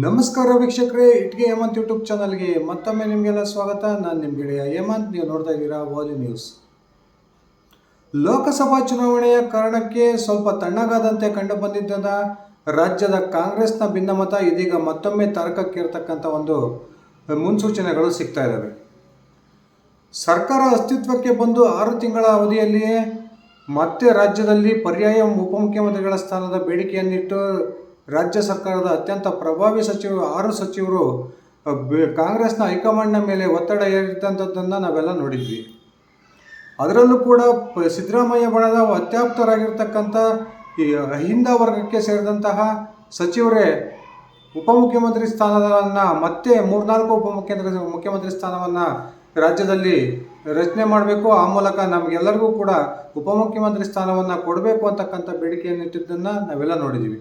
ನಮಸ್ಕಾರ ವೀಕ್ಷಕರೇ, ಇಟ್ಗೆ ಹೇಮಂತ್ ಯೂಟ್ಯೂಬ್ ಚಾನಲ್ಗೆ ಮತ್ತೊಮ್ಮೆ ನಿಮಗೆಲ್ಲ ಸ್ವಾಗತ. ನಾನು ನಿಮ್ಮ ಗೆಳೆಯ ಹೇಮಂತ್, ನೀವು ನೋಡ್ತಾ ಇದ್ದೀರಾ ವಾಲಿ ನ್ಯೂಸ್. ಲೋಕಸಭಾ ಚುನಾವಣೆಯ ಕಾರಣಕ್ಕೆ ಸ್ವಲ್ಪ ತಣ್ಣಗಾದಂತೆ ಕಂಡು ಬಂದಿದ್ದ ರಾಜ್ಯದ ಕಾಂಗ್ರೆಸ್ನ ಭಿನ್ನಮತ ಇದೀಗ ಮತ್ತೊಮ್ಮೆ ತರ್ಕಕ್ಕೇರ್ತಕ್ಕಂಥ ಒಂದು ಮುನ್ಸೂಚನೆಗಳು ಸಿಗ್ತಾ ಇದ್ದಾವೆ. ಸರ್ಕಾರ ಅಸ್ತಿತ್ವಕ್ಕೆ ಬಂದು ಆರು ತಿಂಗಳ ಅವಧಿಯಲ್ಲಿಯೇ ಮತ್ತೆ ರಾಜ್ಯದಲ್ಲಿ ಪರ್ಯಾಯ ಉಪಮುಖ್ಯಮಂತ್ರಿಗಳ ಸ್ಥಾನದ ಬೇಡಿಕೆಯನ್ನಿಟ್ಟು ರಾಜ್ಯ ಸರ್ಕಾರದ ಅತ್ಯಂತ ಪ್ರಭಾವಿ ಸಚಿವರು ಆರು ಸಚಿವರು ಕಾಂಗ್ರೆಸ್ನ ಹೈಕಮಾಂಡ್ನ ಮೇಲೆ ಒತ್ತಡ ಹೇರಿದಂಥದ್ದನ್ನು ನಾವೆಲ್ಲ ನೋಡಿದ್ವಿ. ಅದರಲ್ಲೂ ಕೂಡ ಸಿದ್ದರಾಮಯ್ಯ ಬಣದ ಅತ್ಯಾಪ್ತರಾಗಿರ್ತಕ್ಕಂಥ ಈ ಅಹಿಂದ ವರ್ಗಕ್ಕೆ ಸೇರಿದಂತಹ ಸಚಿವರೇ, ಉಪಮುಖ್ಯಮಂತ್ರಿ ಸ್ಥಾನವನ್ನು ಮತ್ತೆ ಮೂರ್ನಾಲ್ಕು ಉಪಮುಖ್ಯಮಂತ್ರಿ ಮುಖ್ಯಮಂತ್ರಿ ಸ್ಥಾನವನ್ನು ರಾಜ್ಯದಲ್ಲಿ ರಚನೆ ಮಾಡಬೇಕು. ಆ ಮೂಲಕ ನಮಗೆಲ್ಲರಿಗೂ ಕೂಡ ಉಪಮುಖ್ಯಮಂತ್ರಿ ಸ್ಥಾನವನ್ನು ಕೊಡಬೇಕು ಅಂತಕ್ಕಂಥ ಬೇಡಿಕೆಯನ್ನು ಇಟ್ಟಿದ್ದನ್ನು ನಾವೆಲ್ಲ ನೋಡಿದ್ದೀವಿ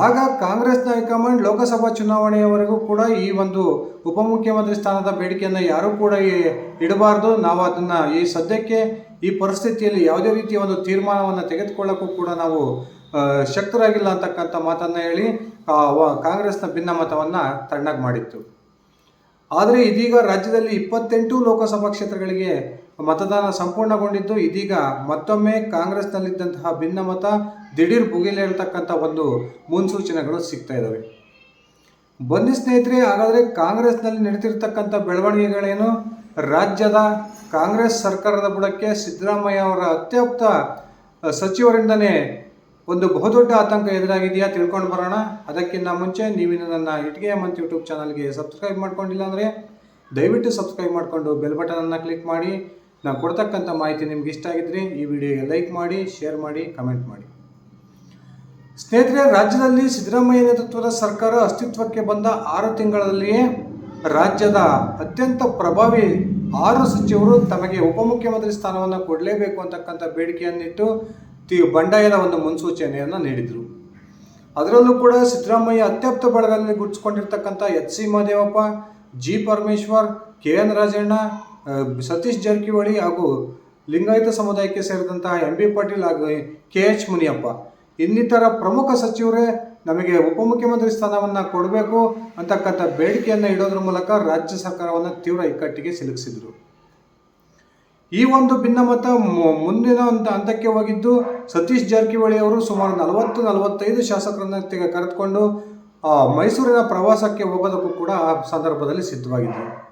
ಆಗ ಕಾಂಗ್ರೆಸ್ನ ಹೈಕಮಾಂಡ್ ಲೋಕಸಭಾ ಚುನಾವಣೆಯವರೆಗೂ ಕೂಡ ಈ ಒಂದು ಉಪಮುಖ್ಯಮಂತ್ರಿ ಸ್ಥಾನದ ಬೇಡಿಕೆಯನ್ನು ಯಾರೂ ಕೂಡ ಇಡಬಾರ್ದು. ನಾವು ಅದನ್ನು ಈ ಸದ್ಯಕ್ಕೆ ಈ ಪರಿಸ್ಥಿತಿಯಲ್ಲಿ ಯಾವುದೇ ರೀತಿಯ ಒಂದು ತೀರ್ಮಾನವನ್ನು ತೆಗೆದುಕೊಳ್ಳೋಕ್ಕೂ ಕೂಡ ನಾವು ಶಕ್ತರಾಗಿಲ್ಲ ಅಂತಕ್ಕಂಥ ಮಾತನ್ನು ಹೇಳಿ ಕಾಂಗ್ರೆಸ್ನ ಭಿನ್ನಮತವನ್ನು ತಣ್ಣಗೆ ಮಾಡಿತ್ತು. ಆದರೆ ಇದೀಗ ರಾಜ್ಯದಲ್ಲಿ ಇಪ್ಪತ್ತೆಂಟು ಲೋಕಸಭಾ ಕ್ಷೇತ್ರಗಳಿಗೆ ಮತದಾನ ಸಂಪೂರ್ಣಗೊಂಡಿದ್ದು, ಇದೀಗ ಮತ್ತೊಮ್ಮೆ ಕಾಂಗ್ರೆಸ್ನಲ್ಲಿದ್ದಂತಹ ಭಿನ್ನಮತ ದಿಢೀರ್ ಭುಗಿಲೇಳ್ತಕ್ಕಂಥ ಒಂದು ಮುನ್ಸೂಚನೆಗಳು ಸಿಗ್ತಾ ಇದ್ದಾವೆ ಬನ್ನಿ ಸ್ನೇಹಿತರೆ, ಹಾಗಾದರೆ ಕಾಂಗ್ರೆಸ್ನಲ್ಲಿ ನಡೀತಿರ್ತಕ್ಕಂಥ ಬೆಳವಣಿಗೆಗಳೇನು? ರಾಜ್ಯದ ಕಾಂಗ್ರೆಸ್ ಸರ್ಕಾರದ ಬುಡಕ್ಕೆ ಸಿದ್ದರಾಮಯ್ಯ ಅವರ ಅತ್ಯಪ್ತ ಸಚಿವರಿಂದನೇ ಒಂದು ಬಹುದೊಡ್ಡ ಆತಂಕ ಎದುರಾಗಿದೆಯಾ ತಿಳ್ಕೊಂಡು ಬರೋಣ. ಅದಕ್ಕಿಂತ ಮುಂಚೆ ನೀವಿನ್ನು ನನ್ನ ಇಟ್ಟಿಗೆ ಮಂತ್ ಯೂಟ್ಯೂಬ್ ಚಾನಲ್ಗೆ ಸಬ್ಸ್ಕ್ರೈಬ್ ಮಾಡ್ಕೊಂಡಿಲ್ಲ ಅಂದರೆ ದಯವಿಟ್ಟು ಸಬ್ಸ್ಕ್ರೈಬ್ ಮಾಡಿಕೊಂಡು ಬೆಲ್ ಬಟನನ್ನು ಕ್ಲಿಕ್ ಮಾಡಿ. ನಾನು ಕೊಡ್ತಕ್ಕಂಥ ಮಾಹಿತಿ ನಿಮ್ಗೆ ಇಷ್ಟ ಆಗಿದ್ರೆ ಈ ವಿಡಿಯೋಗೆ ಲೈಕ್ ಮಾಡಿ, ಶೇರ್ ಮಾಡಿ, ಕಮೆಂಟ್ ಮಾಡಿ. ಸ್ನೇಹಿತರೆ, ರಾಜ್ಯದಲ್ಲಿ ಸಿದ್ದರಾಮಯ್ಯ ನೇತೃತ್ವದ ಸರ್ಕಾರ ಅಸ್ತಿತ್ವಕ್ಕೆ ಬಂದ ಆರು ತಿಂಗಳಲ್ಲಿಯೇ ರಾಜ್ಯದ ಅತ್ಯಂತ ಪ್ರಭಾವಿ ಆರು ಸಚಿವರು ತಮಗೆ ಉಪಮುಖ್ಯಮಂತ್ರಿ ಸ್ಥಾನವನ್ನು ಕೊಡಲೇಬೇಕು ಅಂತಕ್ಕಂಥ ಬೇಡಿಕೆಯನ್ನಿಟ್ಟು ತಿ ಬಂಡಾಯದ ಒಂದು ಮುನ್ಸೂಚನೆಯನ್ನು ನೀಡಿದರು. ಅದರಲ್ಲೂ ಕೂಡ ಸಿದ್ದರಾಮಯ್ಯ ಅತ್ಯಪ್ತ ಬಳಗದಲ್ಲಿ ಗುಡ್ಸ್ಕೊಂಡಿರ್ತಕ್ಕಂಥ H C Mahadevappa, G Parameshwar, K N Rajanna Satish Jarkiholi ಹಾಗೂ ಲಿಂಗಾಯತ ಸಮುದಾಯಕ್ಕೆ ಸೇರಿದಂತಹ ಎಂ ಬಿ ಪಾಟೀಲ್ ಹಾಗೂ ಕೆ ಎಚ್ ಮುನಿಯಪ್ಪ. ಇನ್ನಿತರ ಪ್ರಮುಖ ಸಚಿವರೇ ನಮಗೆ ಉಪಮುಖ್ಯಮಂತ್ರಿ ಸ್ಥಾನವನ್ನು ಕೊಡಬೇಕು ಅಂತಕ್ಕಂಥ ಬೇಡಿಕೆಯನ್ನು ಇಡೋದ್ರ ಮೂಲಕ ರಾಜ್ಯ ಸರ್ಕಾರವನ್ನು ತೀವ್ರ ಇಕ್ಕಟ್ಟಿಗೆ ಸಿಲುಕಿಸಿದರು. ಈ ಒಂದು ಭಿನ್ನಮತ ಮುಂದಿನ ಒಂದು ಹಂತಕ್ಕೆ ಹೋಗಿದ್ದು ಸತೀಶ್ ಜಾರಕಿಹೊಳಿ ಅವರು ಸುಮಾರು ನಲವತ್ತು, ನಲವತ್ತೈದು ಶಾಸಕರನ್ನ ಕರೆದುಕೊಂಡು ಮೈಸೂರಿನ ಪ್ರವಾಸಕ್ಕೆ ಹೋಗೋದಕ್ಕೂ ಕೂಡ ಆ ಸಂದರ್ಭದಲ್ಲಿ ಸಿದ್ಧವಾಗಿದ್ದರು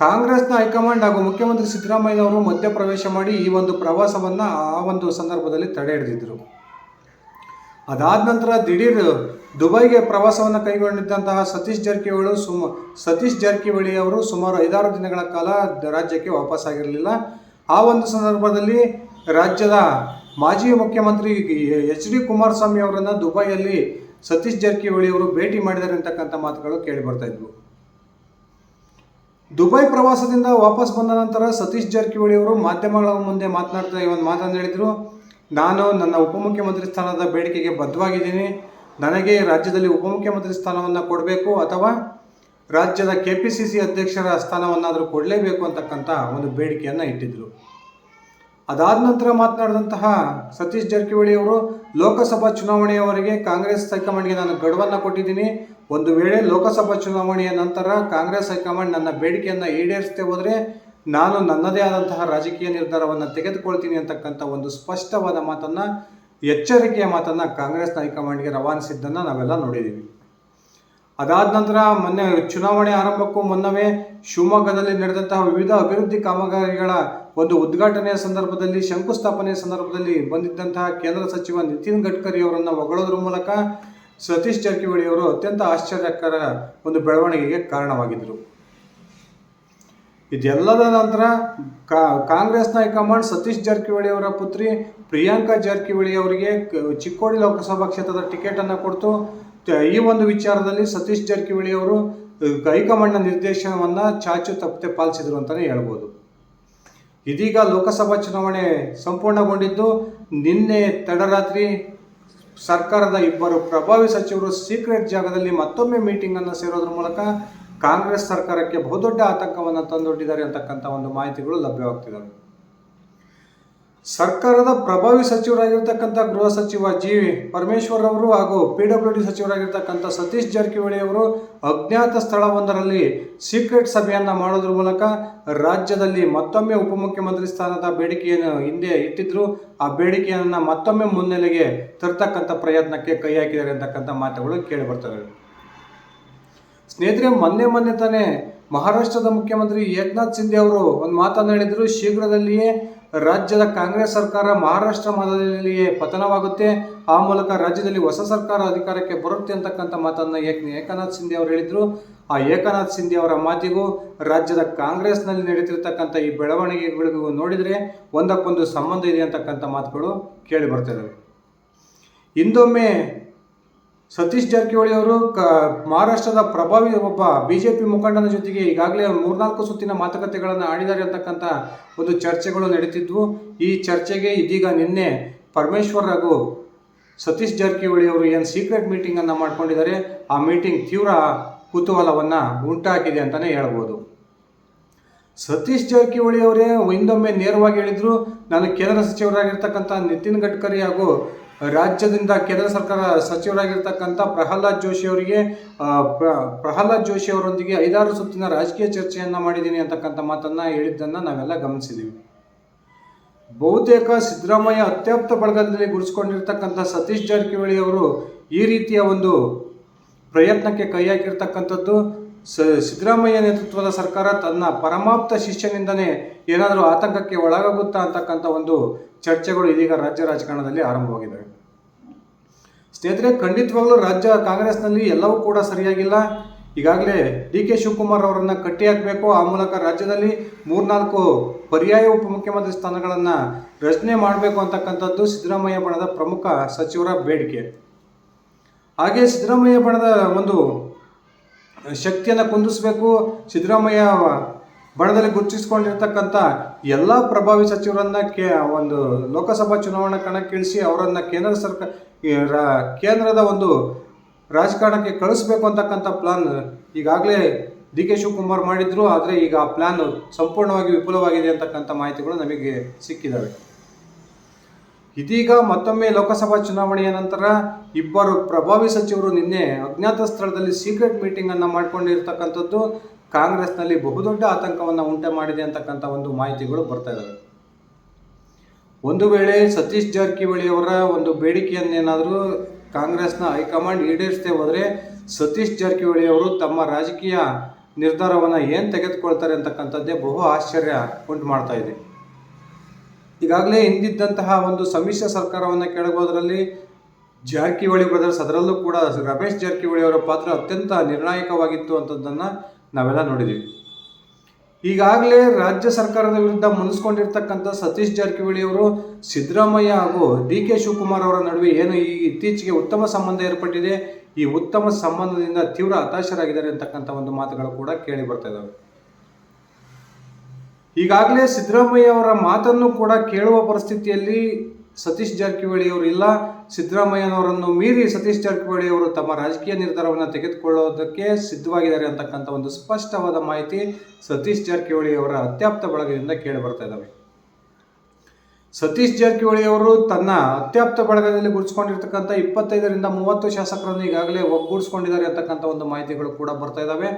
ಕಾಂಗ್ರೆಸ್ನ ಹೈಕಮಾಂಡ್ ಹಾಗೂ ಮುಖ್ಯಮಂತ್ರಿ ಸಿದ್ದರಾಮಯ್ಯನವರು ಮಧ್ಯಪ್ರವೇಶ ಮಾಡಿ ಈ ಒಂದು ಪ್ರವಾಸವನ್ನು ಆ ಒಂದು ಸಂದರ್ಭದಲ್ಲಿ ತಡೆ ಹಿಡಿದಿದ್ದರು. ಅದಾದ ನಂತರ ದಿಢೀರ್ ದುಬೈಗೆ ಪ್ರವಾಸವನ್ನು ಕೈಗೊಂಡಿದ್ದಂತಹ ಸತೀಶ್ ಜಾರಕಿಹೊಳಿ ಸುಮ, ಸತೀಶ್ ಜಾರಕಿಹೊಳಿ ಅವರು ಸುಮಾರು ಐದಾರು ದಿನಗಳ ಕಾಲ ರಾಜ್ಯಕ್ಕೆ ವಾಪಸ್ಸಾಗಿರಲಿಲ್ಲ. ಆ ಒಂದು ಸಂದರ್ಭದಲ್ಲಿ ರಾಜ್ಯದ ಮಾಜಿ ಮುಖ್ಯಮಂತ್ರಿ ಎಚ್ ಡಿ ಕುಮಾರಸ್ವಾಮಿ ಅವರನ್ನು ದುಬೈಯಲ್ಲಿ ಸತೀಶ್ ಜಾರಕಿಹೊಳಿ ಅವರು ಭೇಟಿ ಮಾಡಿದ್ದಾರೆ ಅಂತಕ್ಕಂಥ ಮಾತುಗಳು ಕೇಳಿ ಬರ್ತಾ ಇದ್ವು. ದುಬೈ ಪ್ರವಾಸದಿಂದ ವಾಪಸ್ ಬಂದ ನಂತರ ಸತೀಶ್ ಜಾರಕಿಹೊಳಿ ಅವರು ಮಾಧ್ಯಮಗಳ ಮುಂದೆ ಮಾತನಾಡ್ತಾ ಈ ಒಂದು ಮಾತನ್ನು ಹೇಳಿದರು. ನಾನು ನನ್ನ ಉಪಮುಖ್ಯಮಂತ್ರಿ ಸ್ಥಾನದ ಬೇಡಿಕೆಗೆ ಬದ್ಧವಾಗಿದ್ದೀನಿ. ನನಗೆ ರಾಜ್ಯದಲ್ಲಿ ಉಪಮುಖ್ಯಮಂತ್ರಿ ಸ್ಥಾನವನ್ನು ಕೊಡಬೇಕು ಅಥವಾ ರಾಜ್ಯದ ಕೆ ಪಿ ಸಿ ಸಿ ಅಧ್ಯಕ್ಷರ ಸ್ಥಾನವನ್ನಾದರೂ ಕೊಡಲೇಬೇಕು ಅಂತಕ್ಕಂಥ ಒಂದು ಬೇಡಿಕೆಯನ್ನು ಇಟ್ಟಿದ್ದರು ಅದಾದ ನಂತರ ಮಾತನಾಡಿದಂತಹ ಸತೀಶ್ ಜಾರಕಿಹೊಳಿ ಅವರು ಲೋಕಸಭಾ ಚುನಾವಣೆಯವರೆಗೆ ಕಾಂಗ್ರೆಸ್ ಹೈಕಮಾಂಡ್ಗೆ ನಾನು ಗಡುವನ್ನು ಕೊಟ್ಟಿದ್ದೀನಿ. ಒಂದು ವೇಳೆ ಲೋಕಸಭಾ ಚುನಾವಣೆಯ ನಂತರ ಕಾಂಗ್ರೆಸ್ ಹೈಕಮಾಂಡ್ ನನ್ನ ಬೇಡಿಕೆಯನ್ನು ಈಡೇರಿಸದೆ ಹೋದರೆ ನಾನು ನನ್ನದೇ ಆದಂತಹ ರಾಜಕೀಯ ನಿರ್ಧಾರವನ್ನು ತೆಗೆದುಕೊಳ್ತೀನಿ ಅಂತಕ್ಕಂಥ ಒಂದು ಸ್ಪಷ್ಟವಾದ ಮಾತನ್ನು, ಎಚ್ಚರಿಕೆಯ ಮಾತನ್ನು ಕಾಂಗ್ರೆಸ್ನ ಹೈಕಮಾಂಡ್ಗೆ ರವಾನಿಸಿದ್ದನ್ನು ನಾವೆಲ್ಲ ನೋಡಿದ್ದೀವಿ ಅದಾದ ನಂತರ ಮೊನ್ನೆ ಚುನಾವಣೆ ಆರಂಭಕ್ಕೂ ಮುನ್ನವೇ ಶಿವಮೊಗ್ಗದಲ್ಲಿ ನಡೆದಂತಹ ವಿವಿಧ ಅಭಿವೃದ್ಧಿ ಕಾಮಗಾರಿಗಳ ಒಂದು ಉದ್ಘಾಟನೆಯ ಸಂದರ್ಭದಲ್ಲಿ, ಶಂಕುಸ್ಥಾಪನೆಯ ಸಂದರ್ಭದಲ್ಲಿ ಬಂದಿದ್ದಂತಹ ಕೇಂದ್ರ ಸಚಿವ ನಿತಿನ್ ಗಡ್ಕರಿ ಅವರನ್ನು ಹೊಗಳೋದ್ರ ಮೂಲಕ ಸತೀಶ್ ಜಾರಕಿಹೊಳಿ ಅವರು ಅತ್ಯಂತ ಆಶ್ಚರ್ಯಕರ ಒಂದು ಬೆಳವಣಿಗೆಗೆ ಕಾರಣವಾಗಿದ್ದರು. ಇದೆಲ್ಲದ ನಂತರ ಕಾ- ಕಾಂಗ್ರೆಸ್ನ ಹೈಕಮಾಂಡ್ ಸತೀಶ್ ಜಾರಕಿಹೊಳಿ ಅವರ ಪುತ್ರಿ ಪ್ರಿಯಾಂಕಾ ಜಾರಕಿಹೊಳಿ ಅವರಿಗೆ ಚಿಕ್ಕೋಡಿ ಲೋಕಸಭಾ ಕ್ಷೇತ್ರದ ಟಿಕೆಟನ್ನು ಕೊಡ್ತು. ಈ ಒಂದು ವಿಚಾರದಲ್ಲಿ ಸತೀಶ್ ಜಾರಕಿಹೊಳಿ ಅವರು ಹೈಕಮಾಂಡ್ನ ನಿರ್ದೇಶನವನ್ನು ಚಾಚು ತಪ್ಪದೆ ಪಾಲಿಸಿದರು ಅಂತಲೇ ಹೇಳ್ಬೋದು. ಇದೀಗ ಲೋಕಸಭಾ ಚುನಾವಣೆ ಸಂಪೂರ್ಣಗೊಂಡಿದ್ದು, ನಿನ್ನೆ ತಡರಾತ್ರಿ ಸರ್ಕಾರದ ಇಬ್ಬರು ಪ್ರಭಾವಿ ಸಚಿವರು ಸೀಕ್ರೆಟ್ ಜಾಗದಲ್ಲಿ ಮತ್ತೊಮ್ಮೆ ಮೀಟಿಂಗ್ ಅನ್ನು ಸೇರೋದ್ರ ಮೂಲಕ ಕಾಂಗ್ರೆಸ್ ಸರ್ಕಾರಕ್ಕೆ ಬಹುದೊಡ್ಡ ಆತಂಕವನ್ನು ತಂದೊಡ್ಡಿದ್ದಾರೆ ಅಂತಕ್ಕಂಥ ಒಂದು ಮಾಹಿತಿಗಳು ಲಭ್ಯವಾಗ್ತಿದ್ದಾವೆ. ಸರ್ಕಾರದ ಪ್ರಭಾವಿ ಸಚಿವರಾಗಿರ್ತಕ್ಕಂಥ ಗೃಹ ಸಚಿವ ಜಿ ಪರಮೇಶ್ವರ್ ಅವರು ಹಾಗೂ ಪಿ ಡಬ್ಲ್ಯೂ ಡಿ ಸಚಿವರಾಗಿರ್ತಕ್ಕಂಥ ಸತೀಶ್ ಜಾರಕಿಹೊಳಿ ಅವರು ಅಜ್ಞಾತ ಸ್ಥಳವೊಂದರಲ್ಲಿ ಸೀಕ್ರೆಟ್ ಸಭೆಯನ್ನು ಮಾಡೋದ್ರ ಮೂಲಕ ರಾಜ್ಯದಲ್ಲಿ ಮತ್ತೊಮ್ಮೆ ಉಪಮುಖ್ಯಮಂತ್ರಿ ಸ್ಥಾನದ ಬೇಡಿಕೆಯನ್ನು ಹಿಂದೆ ಇಟ್ಟಿದ್ರು. ಆ ಬೇಡಿಕೆಯನ್ನು ಮತ್ತೊಮ್ಮೆ ಮುನ್ನೆಲೆಗೆ ತರ್ತಕ್ಕಂಥ ಪ್ರಯತ್ನಕ್ಕೆ ಕೈ ಹಾಕಿದ್ದಾರೆ ಅಂತಕ್ಕಂಥ ಮಾತುಗಳು ಕೇಳಿಬರ್ತವೆ ಸ್ನೇಹಿತರೆ, ಮೊನ್ನೆ ಮೊನ್ನೆ ತಾನೇ ಮಹಾರಾಷ್ಟ್ರದ ಮುಖ್ಯಮಂತ್ರಿ ಏಕನಾಥ್ ಸಿಂಧೆ ಅವರು ಒಂದು ಮಾತನ್ನು ಹೇಳಿದ್ರು. ಶೀಘ್ರದಲ್ಲಿಯೇ ರಾಜ್ಯದ ಕಾಂಗ್ರೆಸ್ ಸರ್ಕಾರ ಮಹಾರಾಷ್ಟ್ರ ಮಾದರಿಯಲ್ಲಿಯೇ ಪತನವಾಗುತ್ತೆ. ಆ ಮೂಲಕ ರಾಜ್ಯದಲ್ಲಿ ಹೊಸ ಸರ್ಕಾರ ಅಧಿಕಾರಕ್ಕೆ ಬರುತ್ತೆ ಅಂತಕ್ಕಂಥ ಮಾತನ್ನು ಏಕ್ ಏಕನಾಥ್ ಸಿಂಧೆ ಅವರು ಹೇಳಿದರು. ಆ ಏಕನಾಥ್ ಸಿಂಧಿ ಅವರ ಮಾತಿಗೂ ರಾಜ್ಯದ ಕಾಂಗ್ರೆಸ್ನಲ್ಲಿ ನಡೀತಿರ್ತಕ್ಕಂಥ ಈ ಬೆಳವಣಿಗೆಗಳಿಗೂ ನೋಡಿದರೆ ಒಂದಕ್ಕೊಂದು ಸಂಬಂಧ ಇದೆ ಅಂತಕ್ಕಂಥ ಮಾತುಗಳು ಕೇಳಿ ಬರ್ತಿದ್ದಾವೆ ಹಿಂದೊಮ್ಮೆ ಸತೀಶ್ ಜಾರಕಿಹೊಳಿ ಅವರು ಕ, ಮಹಾರಾಷ್ಟ್ರದ ಪ್ರಭಾವಿ ಒಬ್ಬ ಬಿ ಜೆ ಪಿ ಮುಖಂಡನ ಜೊತೆಗೆ ಈಗಾಗಲೇ ಮೂರ್ನಾಲ್ಕು ಸುತ್ತಿನ ಮಾತುಕತೆಗಳನ್ನು ಆಡಿದ್ದಾರೆ ಅಂತಕ್ಕಂಥ ಒಂದು ಚರ್ಚೆಗಳು ನಡೀತಿದ್ವು. ಈ ಚರ್ಚೆಗೆ ಇದೀಗ ನಿನ್ನೆ ಪರಮೇಶ್ವರ್ ಹಾಗೂ ಸತೀಶ್ ಜಾರಕಿಹೊಳಿ ಅವರು ಏನು ಸೀಕ್ರೆಟ್ ಮೀಟಿಂಗನ್ನು ಮಾಡ್ಕೊಂಡಿದ್ದಾರೆ, ಆ ಮೀಟಿಂಗ್ ತೀವ್ರ ಕುತೂಹಲವನ್ನು ಉಂಟಾಕಿದೆ ಅಂತಲೇ ಹೇಳ್ಬೋದು. ಸತೀಶ್ ಜಾರಕಿಹೊಳಿ ಅವರೇ ಒಂದೊಮ್ಮೆ ನೇರವಾಗಿ ಹೇಳಿದರು, ನಾನು ಕೇಂದ್ರ ಸಚಿವರಾಗಿರ್ತಕ್ಕಂಥ ನಿತಿನ್ ಗಡ್ಕರಿ ಹಾಗೂ ರಾಜ್ಯದಿಂದ ಕೇಂದ್ರ ಸರ್ಕಾರ ಸಚಿವರಾಗಿರ್ತಕ್ಕಂಥ ಪ್ರಹ್ಲಾದ್ ಜೋಶಿ ಅವರಿಗೆ ಪ್ರಹ್ಲಾದ್ ಜೋಶಿ ಅವರೊಂದಿಗೆ ಐದಾರು ಸುತ್ತಿನ ರಾಜಕೀಯ ಚರ್ಚೆಯನ್ನು ಮಾಡಿದ್ದೀನಿ ಅಂತಕ್ಕಂಥ ಮಾತನ್ನು ಹೇಳಿದ್ದನ್ನು ನಾವೆಲ್ಲ ಗಮನಿಸಿದ್ದೀವಿ ಬಹುತೇಕ ಸಿದ್ದರಾಮಯ್ಯ ಅತ್ಯಪ್ತ ಬಳಗದಲ್ಲಿ ಗುರುಸ್ಕೊಂಡಿರ್ತಕ್ಕಂಥ ಸತೀಶ್ ಜಾರಕಿಹೊಳಿ ಅವರು ಈ ರೀತಿಯ ಒಂದು ಪ್ರಯತ್ನಕ್ಕೆ ಕೈ ಹಾಕಿರ್ತಕ್ಕಂಥದ್ದು. ಸ ಸಿದ್ದರಾಮಯ್ಯ ನೇತೃತ್ವದ ಸರ್ಕಾರ ತನ್ನ ಪರಮಾಪ್ತ ಶಿಷ್ಯನಿಂದನೇ ಏನಾದರೂ ಆತಂಕಕ್ಕೆ ಒಳಗಾಗುತ್ತಾ ಅಂತಕ್ಕಂಥ ಒಂದು ಚರ್ಚೆಗಳು ಇದೀಗ ರಾಜ್ಯ ರಾಜಕಾರಣದಲ್ಲಿ ಆರಂಭವಾಗಿದ್ದಾವೆ. ಸ್ನೇಹಿತರೆ, ಖಂಡಿತವಾಗ್ಲೂ ರಾಜ್ಯ ಕಾಂಗ್ರೆಸ್ನಲ್ಲಿ ಎಲ್ಲವೂ ಕೂಡ ಸರಿಯಾಗಿಲ್ಲ. ಈಗಾಗಲೇ ಡಿ ಕೆ ಶಿವಕುಮಾರ್ ಅವರನ್ನು ಕಟ್ಟಿ ಹಾಕಬೇಕು ಆ ಮೂಲಕ ರಾಜ್ಯದಲ್ಲಿ ಮೂರ್ನಾಲ್ಕು ಪರ್ಯಾಯ ಉಪಮುಖ್ಯಮಂತ್ರಿ ಸ್ಥಾನಗಳನ್ನು ರಚನೆ ಮಾಡಬೇಕು ಅಂತಕ್ಕಂಥದ್ದು ಸಿದ್ದರಾಮಯ್ಯ ಬಣದ ಪ್ರಮುಖ ಸಚಿವರ ಬೇಡಿಕೆ. ಹಾಗೆ ಸಿದ್ದರಾಮಯ್ಯ ಬಣದ ಒಂದು ಶಕ್ತಿಯನ್ನು ಕುಂದಿಸಬೇಕು ಸಿದ್ದರಾಮಯ್ಯ ಬಣದಲ್ಲಿ ಗುರುತಿಸಿಕೊಂಡಿರ್ತಕ್ಕಂಥ ಎಲ್ಲ ಪ್ರಭಾವಿ ಸಚಿವರನ್ನ ಕೇ, ಒಂದು ಲೋಕಸಭಾ ಚುನಾವಣಾ ಕಣಕ್ಕಿಳಿಸಿ ಅವರನ್ನು ಕೇಂದ್ರ ಸರ್ಕಾರ ಕೇಂದ್ರದ ಒಂದು ರಾಜಕಾರಣಕ್ಕೆ ಕಳಿಸ್ಬೇಕು ಅಂತಕ್ಕಂಥ ಪ್ಲಾನ್ ಈಗಾಗಲೇ ಡಿ ಕೆ ಶಿವಕುಮಾರ್ ಮಾಡಿದ್ರು. ಆದರೆ ಈಗ ಆ ಪ್ಲಾನ್ ಸಂಪೂರ್ಣವಾಗಿ ವಿಫಲವಾಗಿದೆ ಅಂತಕ್ಕಂಥ ಮಾಹಿತಿಗಳು ನಮಗೆ ಸಿಕ್ಕಿದ್ದಾವೆ ಇದೀಗ ಮತ್ತೊಮ್ಮೆ ಲೋಕಸಭಾ ಚುನಾವಣೆಯ ನಂತರ ಇಬ್ಬರು ಪ್ರಭಾವಿ ಸಚಿವರು ನಿನ್ನೆ ಅಜ್ಞಾತ ಸ್ಥಳದಲ್ಲಿ ಸೀಕ್ರೆಟ್ ಮೀಟಿಂಗ್ ಅನ್ನ ಮಾಡ್ಕೊಂಡಿರ್ತಕ್ಕಂಥದ್ದು ಕಾಂಗ್ರೆಸ್ನಲ್ಲಿ ಬಹುದೊಡ್ಡ ಆತಂಕವನ್ನು ಉಂಟು ಮಾಡಿದೆ ಅಂತಕ್ಕಂಥ ಒಂದು ಮಾಹಿತಿಗಳು ಬರ್ತಾ ಇದ್ದಾವೆ ಒಂದು ವೇಳೆ ಸತೀಶ್ ಜಾರಕಿಹೊಳಿ ಅವರ ಒಂದು ಬೇಡಿಕೆಯನ್ನೇನಾದರೂ ಕಾಂಗ್ರೆಸ್ನ ಹೈಕಮಾಂಡ್ ಈಡೇರಿಸದೆ ಹೋದರೆ ಸತೀಶ್ ಜಾರಕಿಹೊಳಿ ಅವರು ತಮ್ಮ ರಾಜಕೀಯ ನಿರ್ಧಾರವನ್ನು ಏನು ತೆಗೆದುಕೊಳ್ತಾರೆ ಅಂತಕ್ಕಂಥದ್ದೇ ಬಹು ಆಶ್ಚರ್ಯ ಉಂಟು ಮಾಡ್ತಾ ಇದೆ. ಈಗಾಗಲೇ ಹಿಂದಿದ್ದಂತಹ ಒಂದು ಸಮ್ಮಿಶ್ರ ಸರ್ಕಾರವನ್ನು ಕೆಳಗೋದ್ರಲ್ಲಿ ಜಾರಕಿಹೊಳಿ ಬ್ರದರ್ಸ್, ಅದರಲ್ಲೂ ಕೂಡ ರಮೇಶ್ ಜಾರಕಿಹೊಳಿ ಅವರ ಪಾತ್ರ ಅತ್ಯಂತ ನಿರ್ಣಾಯಕವಾಗಿತ್ತು ಅಂತದ್ದನ್ನು ನಾವೆಲ್ಲ ನೋಡಿದ್ದೀವಿ ಈಗಾಗಲೇ ರಾಜ್ಯ ಸರ್ಕಾರದ ವಿರುದ್ಧ ಮುನಿಸ್ಕೊಂಡಿರ್ತಕ್ಕಂಥ ಸತೀಶ್ ಜಾರಕಿಹೊಳಿ ಅವರು, ಸಿದ್ದರಾಮಯ್ಯ ಹಾಗೂ ಡಿ ಕೆ ಶಿವಕುಮಾರ್ ಅವರ ನಡುವೆ ಏನು ಈ ಇತ್ತೀಚೆಗೆ ಉತ್ತಮ ಸಂಬಂಧ ಏರ್ಪಟ್ಟಿದೆ, ಈ ಉತ್ತಮ ಸಂಬಂಧದಿಂದ ತೀವ್ರ ಹತಾಶರಾಗಿದ್ದಾರೆ ಅಂತಕ್ಕಂಥ ಒಂದು ಮಾತುಗಳು ಕೂಡ ಕೇಳಿ ಬರ್ತಾ ಇದ್ದಾವೆ ಈಗಾಗಲೇ ಸಿದ್ದರಾಮಯ್ಯ ಅವರ ಮಾತನ್ನು ಕೂಡ ಕೇಳುವ ಪರಿಸ್ಥಿತಿಯಲ್ಲಿ ಸತೀಶ್ ಜಾರಕಿಹೊಳಿ ಅವರು ಇಲ್ಲ. ಸಿದ್ದರಾಮಯ್ಯನವರನ್ನು ಮೀರಿ ಸತೀಶ್ ಜಾರಕಿಹೊಳಿ ಅವರು ತಮ್ಮ ರಾಜಕೀಯ ನಿರ್ಧಾರವನ್ನು ತೆಗೆದುಕೊಳ್ಳೋದಕ್ಕೆ ಸಿದ್ಧವಾಗಿದ್ದಾರೆ ಅಂತಕ್ಕಂಥ ಒಂದು ಸ್ಪಷ್ಟವಾದ ಮಾಹಿತಿ ಸತೀಶ್ ಜಾರಕಿಹೊಳಿ ಅವರ ಅತ್ಯಾಪ್ತ ಬಳಗದಿಂದ ಕೇಳಿ ಬರ್ತಾ ಇದ್ದಾವೆ ಸತೀಶ್ ಜಾರಕಿಹೊಳಿ ಅವರು ತನ್ನ ಅತ್ಯಾಪ್ತ ಬಳಗದಲ್ಲಿ ಗುರುತಿಸಿಕೊಂಡಿರ್ತಕ್ಕಂಥ ಇಪ್ಪತ್ತೈದರಿಂದ ಮೂವತ್ತು ಶಾಸಕರನ್ನು ಈಗಾಗಲೇ ಒಗ್ಗೂಡಿಸ್ಕೊಂಡಿದ್ದಾರೆ ಅಂತಕ್ಕಂಥ ಒಂದು ಮಾಹಿತಿಗಳು ಕೂಡ ಬರ್ತಾ ಇದ್ದಾವೆ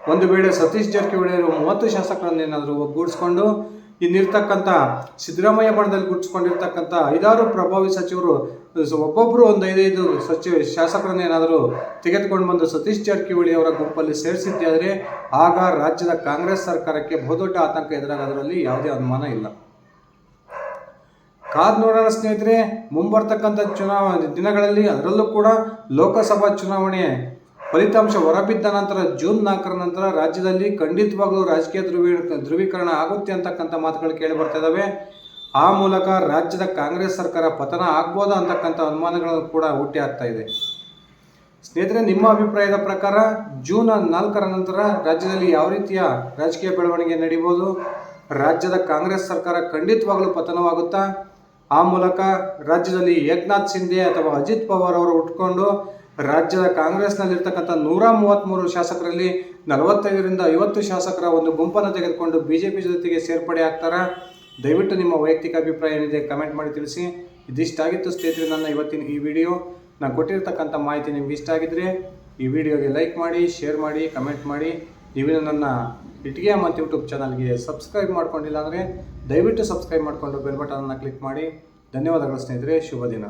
ಒಂದು ವೇಳೆ ಸತೀಶ್ ಜಾರಕಿಹೊಳಿ ಮೂವತ್ತು ಶಾಸಕರನ್ನು ಏನಾದರೂ ಒಗ್ಗೂಡಿಸ್ಕೊಂಡು ಇನ್ನಿರ್ತಕ್ಕಂಥ ಸಿದ್ದರಾಮಯ್ಯ ಬಣದಲ್ಲಿ ಗುಡ್ಸ್ಕೊಂಡಿರ್ತಕ್ಕಂಥ ಐದಾರು ಪ್ರಭಾವಿ ಸಚಿವರು ಒಬ್ಬೊಬ್ಬರು ಒಂದು ಐದೈದು ಸಚಿವ ಶಾಸಕರನ್ನ ಏನಾದರೂ ತೆಗೆದುಕೊಂಡು ಬಂದು ಸತೀಶ್ ಜಾರಕಿಹೊಳಿ ಅವರ ಗುಂಪಲ್ಲಿ ಸೇರಿಸಿದ್ದಾದರೆ ಆಗ ರಾಜ್ಯದ ಕಾಂಗ್ರೆಸ್ ಸರ್ಕಾರಕ್ಕೆ ಬಹುದೊಡ್ಡ ಆತಂಕ ಎದುರಾಗೋದರಲ್ಲಿ ಯಾವುದೇ ಅನುಮಾನ ಇಲ್ಲ. ಕಾದ್ ನೋಡೋಣ ಸ್ನೇಹಿತರೆ, ಮುಂಬರ್ತಕ್ಕಂಥ ಚುನಾವಣೆ ದಿನಗಳಲ್ಲಿ ಅದರಲ್ಲೂ ಕೂಡ ಲೋಕಸಭಾ ಚುನಾವಣೆ ಫಲಿತಾಂಶ ಹೊರಬಿದ್ದ ನಂತರ ಜೂನ್ ನಾಲ್ಕರ ನಂತರ ರಾಜ್ಯದಲ್ಲಿ ಖಂಡಿತವಾಗಲೂ ರಾಜಕೀಯ ಧ್ರುವೀ ಧ್ರುವೀಕರಣ ಆಗುತ್ತೆ ಅಂತಕ್ಕಂಥ ಮಾತುಗಳು ಕೇಳಿ ಬರ್ತಾ ಇದ್ದಾವೆ ಆ ಮೂಲಕ ರಾಜ್ಯದ ಕಾಂಗ್ರೆಸ್ ಸರ್ಕಾರ ಪತನ ಆಗ್ಬೋದಾ ಅಂತಕ್ಕಂಥ ಅನುಮಾನಗಳನ್ನು ಕೂಡ ಹುಟ್ಟಿ ಆಗ್ತಾ ಇದೆ. ಸ್ನೇಹಿತರೆ, ನಿಮ್ಮ ಅಭಿಪ್ರಾಯದ ಪ್ರಕಾರ ಜೂನ್ ನಾಲ್ಕರ ನಂತರ ರಾಜ್ಯದಲ್ಲಿ ಯಾವ ರೀತಿಯ ರಾಜಕೀಯ ಬೆಳವಣಿಗೆ ನಡೀಬೋದು? ರಾಜ್ಯದ ಕಾಂಗ್ರೆಸ್ ಸರ್ಕಾರ ಖಂಡಿತವಾಗಲೂ ಪತನವಾಗುತ್ತಾ? ಆ ಮೂಲಕ ರಾಜ್ಯದಲ್ಲಿ ಏಕನಾಥ್ ಸಿಂಧೆ ಅಥವಾ ಅಜಿತ್ ಪವಾರ್ ಅವರು ಉಟ್ಕೊಂಡು ರಾಜ್ಯದ ಕಾಂಗ್ರೆಸ್ನಲ್ಲಿರ್ತಕ್ಕಂಥ ನೂರ ಮೂವತ್ತ್ಮೂರು ಶಾಸಕರಲ್ಲಿ ನಲವತ್ತೈದರಿಂದ ಐವತ್ತು ಶಾಸಕರ ಒಂದು ಗುಂಪನ್ನು ತೆಗೆದುಕೊಂಡು ಬಿ ಜೆ ಪಿ ಜೊತೆಗೆ ಸೇರ್ಪಡೆ ಆಗ್ತಾರಾ? ದಯವಿಟ್ಟು ನಿಮ್ಮ ವೈಯಕ್ತಿಕ ಅಭಿಪ್ರಾಯ ಏನಿದೆ ಕಮೆಂಟ್ ಮಾಡಿ ತಿಳಿಸಿ. ಇದಿಷ್ಟಾಗಿತ್ತು ಸ್ನೇಹಿತರೆ ನನ್ನ ಇವತ್ತಿನ ಈ ವಿಡಿಯೋ. ನಾನು ಕೊಟ್ಟಿರ್ತಕ್ಕಂಥ ಮಾಹಿತಿ ನಿಮ್ಗೆ ಇಷ್ಟ ಆಗಿದ್ರೆ ಈ ವಿಡಿಯೋಗೆ ಲೈಕ್ ಮಾಡಿ, ಶೇರ್ ಮಾಡಿ, ಕಮೆಂಟ್ ಮಾಡಿ. ನೀವಿನ ನನ್ನ ಇಟ್ಗೆ ಮತ್ತು ಯೂಟ್ಯೂಬ್ ಚಾನಲ್ಗೆ ಸಬ್ಸ್ಕ್ರೈಬ್ ಮಾಡ್ಕೊಂಡಿಲ್ಲ ಅಂದರೆ ದಯವಿಟ್ಟು ಸಬ್ಸ್ಕ್ರೈಬ್ ಮಾಡಿಕೊಂಡು ಬೆಲ್ ಬಟನನ್ನು ಕ್ಲಿಕ್ ಮಾಡಿ. ಧನ್ಯವಾದಗಳು ಸ್ನೇಹಿತರೆ, ಶುಭ ದಿನ.